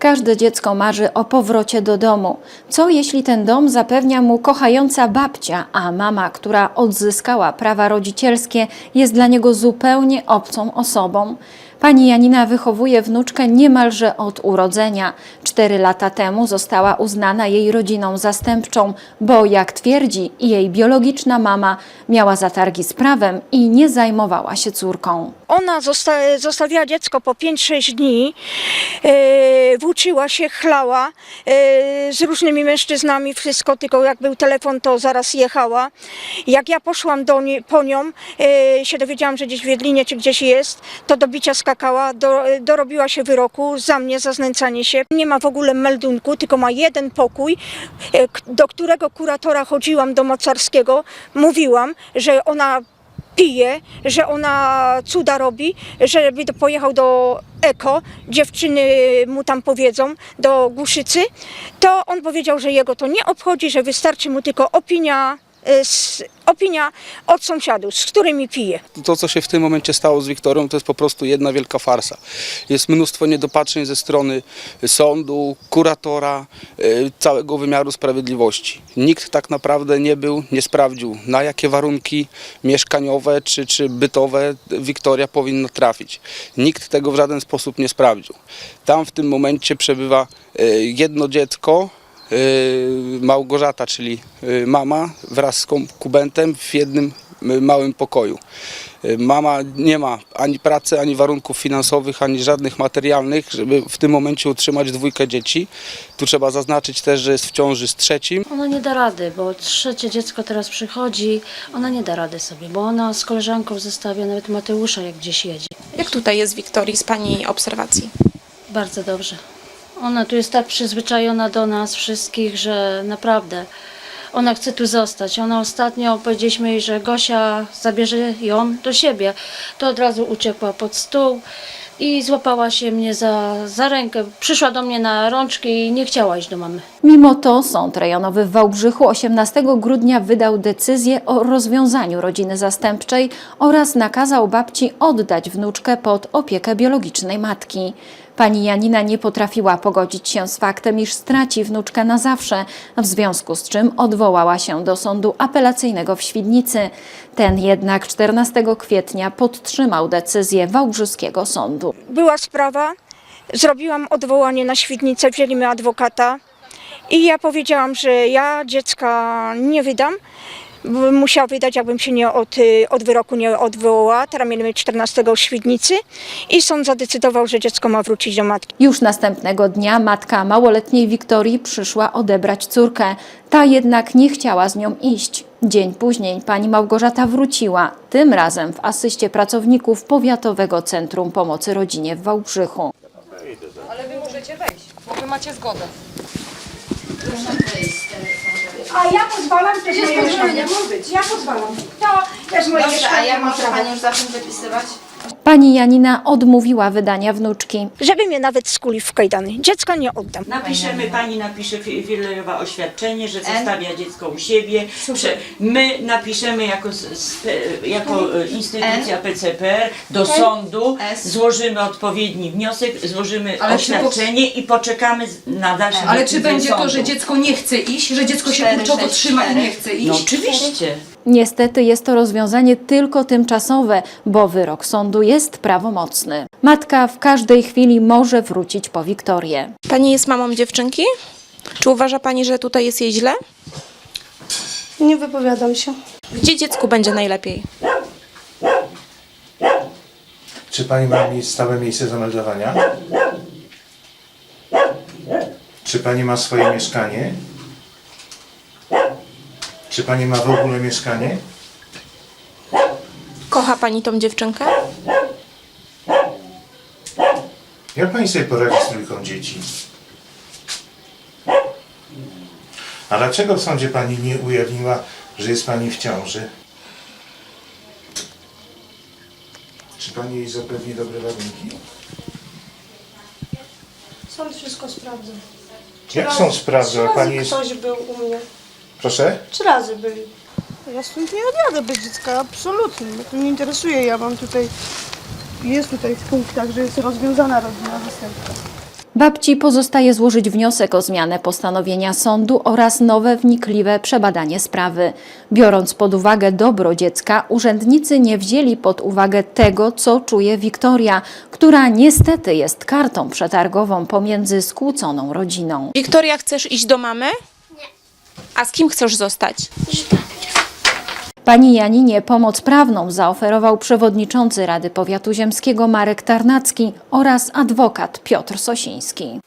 Każde dziecko marzy o powrocie do domu. Co jeśli ten dom zapewnia mu kochająca babcia, a mama, która odzyskała prawa rodzicielskie, jest dla niego zupełnie obcą osobą? Pani Janina wychowuje wnuczkę niemalże od urodzenia. Cztery lata temu została uznana jej rodziną zastępczą, bo jak twierdzi, jej biologiczna mama miała zatargi z prawem i nie zajmowała się córką. Ona zosta- zostawiła dziecko po 5-6 dni, e, włóczyła się, chlała e, z różnymi mężczyznami, wszystko, tylko jak był telefon, to zaraz jechała. Jak ja poszłam do nie, po nią, e, się dowiedziałam, że gdzieś w Wiedlinie czy gdzieś jest, to do bicia skakała, do, dorobiła się wyroku za mnie, za znęcanie się. Nie ma w ogóle meldunku, tylko ma jeden pokój, e, do którego kuratora chodziłam do mocarskiego, mówiłam, że ona pije, że ona cuda robi, żeby pojechał do Eko, dziewczyny mu tam powiedzą, do Głuszycy, to on powiedział, że jego to nie obchodzi, że wystarczy mu tylko opinia, opinia od sąsiadów, z którymi pije. to, co się w tym momencie stało z Wiktorią, to jest po prostu jedna wielka farsa. Jest mnóstwo niedopatrzeń ze strony sądu, kuratora, y, całego wymiaru sprawiedliwości. Nikt tak naprawdę nie był, nie sprawdził, na jakie warunki mieszkaniowe czy, czy bytowe Wiktoria powinna trafić. Nikt tego w żaden sposób nie sprawdził. Tam w tym momencie przebywa y, jedno dziecko, y, Małgorzata, czyli y, mama wraz z konkubentem w jednym y, małym pokoju. Y, Mama nie ma ani pracy, ani warunków finansowych, ani żadnych materialnych, żeby w tym momencie utrzymać dwójkę dzieci. Tu trzeba zaznaczyć też, że jest w ciąży z trzecim. Ona nie da rady, bo trzecie dziecko teraz przychodzi, ona nie da rady sobie, bo ona z koleżanką zostawia nawet Mateusza, jak gdzieś jedzie. Jak tutaj jest Wiktorii z Pani obserwacji? Bardzo dobrze. Ona tu jest tak przyzwyczajona do nas wszystkich, że naprawdę ona chce tu zostać. Ona ostatnio powiedzieliśmy jej, że Gosia zabierze ją do siebie. To od razu uciekła pod stół i złapała się mnie za, za rękę. Przyszła do mnie na rączki i nie chciała iść do mamy. Mimo to Sąd Rejonowy w Wałbrzychu 18 grudnia wydał decyzję o rozwiązaniu rodziny zastępczej oraz nakazał babci oddać wnuczkę pod opiekę biologicznej matki. Pani Janina nie potrafiła pogodzić się z faktem, iż straci wnuczkę na zawsze, w związku z czym odwołała się do sądu apelacyjnego w Świdnicy. Ten jednak 14 kwietnia podtrzymał decyzję Wałbrzyskiego Sądu. Była sprawa, zrobiłam odwołanie na Świdnicę, wzięli mi adwokata i ja powiedziałam, że ja dziecka nie wydam, musiała wydać, jakbym się nie od, y, od wyroku nie odwołała. Teraz mieli mieć 14 w Świdnicy i sąd zadecydował, że dziecko ma wrócić do matki. Już następnego dnia matka małoletniej Wiktorii przyszła odebrać córkę. Ta jednak nie chciała z nią iść. Dzień później pani Małgorzata wróciła, tym razem w asyście pracowników Powiatowego Centrum Pomocy Rodzinie w Wałbrzychu. Ale wy możecie wejść, bo wy macie zgodę. A ja pozwalam też moje mieszkanie. Ja pozwalam. To też moje Dobrze, a ja mam mogę prawo. Panią zacząć wypisywać? Pani Janina odmówiła wydania wnuczki. Żeby mnie nawet skuli w kajdany. Dziecka nie oddam. Napiszemy, pani napisze fi- filerowe oświadczenie, że zostawia dziecko u siebie. Prze, my napiszemy jako, s- jako e, instytucja PCPR do sądu, S. złożymy odpowiedni wniosek, złożymy Ale czy po- oświadczenie i poczekamy z- na dalsze Ale czy będzie to, sądu. że dziecko nie chce iść, że dziecko się Cztery, kurczowo sześć, trzyma i cztery. nie chce iść? No oczywiście. Niestety jest to rozwiązanie tylko tymczasowe, bo wyrok sądu jest prawomocny. Matka w każdej chwili może wrócić po Wiktorię. Pani jest mamą dziewczynki? Czy uważa Pani, że tutaj jest jej źle? Nie wypowiadam się. Gdzie dziecku będzie najlepiej? Czy pani ma mi- stałe miejsce zameldowania? Czy pani ma swoje mieszkanie? Czy pani ma w ogóle mieszkanie? Kocha Pani tą dziewczynkę? Jak pani sobie poradzi z trójką dzieci? A dlaczego w sądzie pani nie ujawniła, że jest pani w ciąży? Czy pani jej zapewni dobre warunki? Sąd wszystko sprawdza. Jak są sprawdzą? Trzy razy pani jest... ktoś był u mnie. Proszę? Trzy razy byli. Ja stąd nie odjadę bez dziecka, absolutnie. Mnie to nie interesuje. Ja mam tutaj... Jest tutaj w punktach, że jest rozwiązana rodzina zastępcza. Babci pozostaje złożyć wniosek o zmianę postanowienia sądu oraz nowe wnikliwe przebadanie sprawy. Biorąc pod uwagę dobro dziecka, urzędnicy nie wzięli pod uwagę tego, co czuje Wiktoria, która niestety jest kartą przetargową pomiędzy skłóconą rodziną. Wiktoria, chcesz iść do mamy? A z kim chcesz zostać? Pani Janinie pomoc prawną zaoferował przewodniczący Rady Powiatu Ziemskiego Marek Tarnacki oraz adwokat Piotr Sosiński.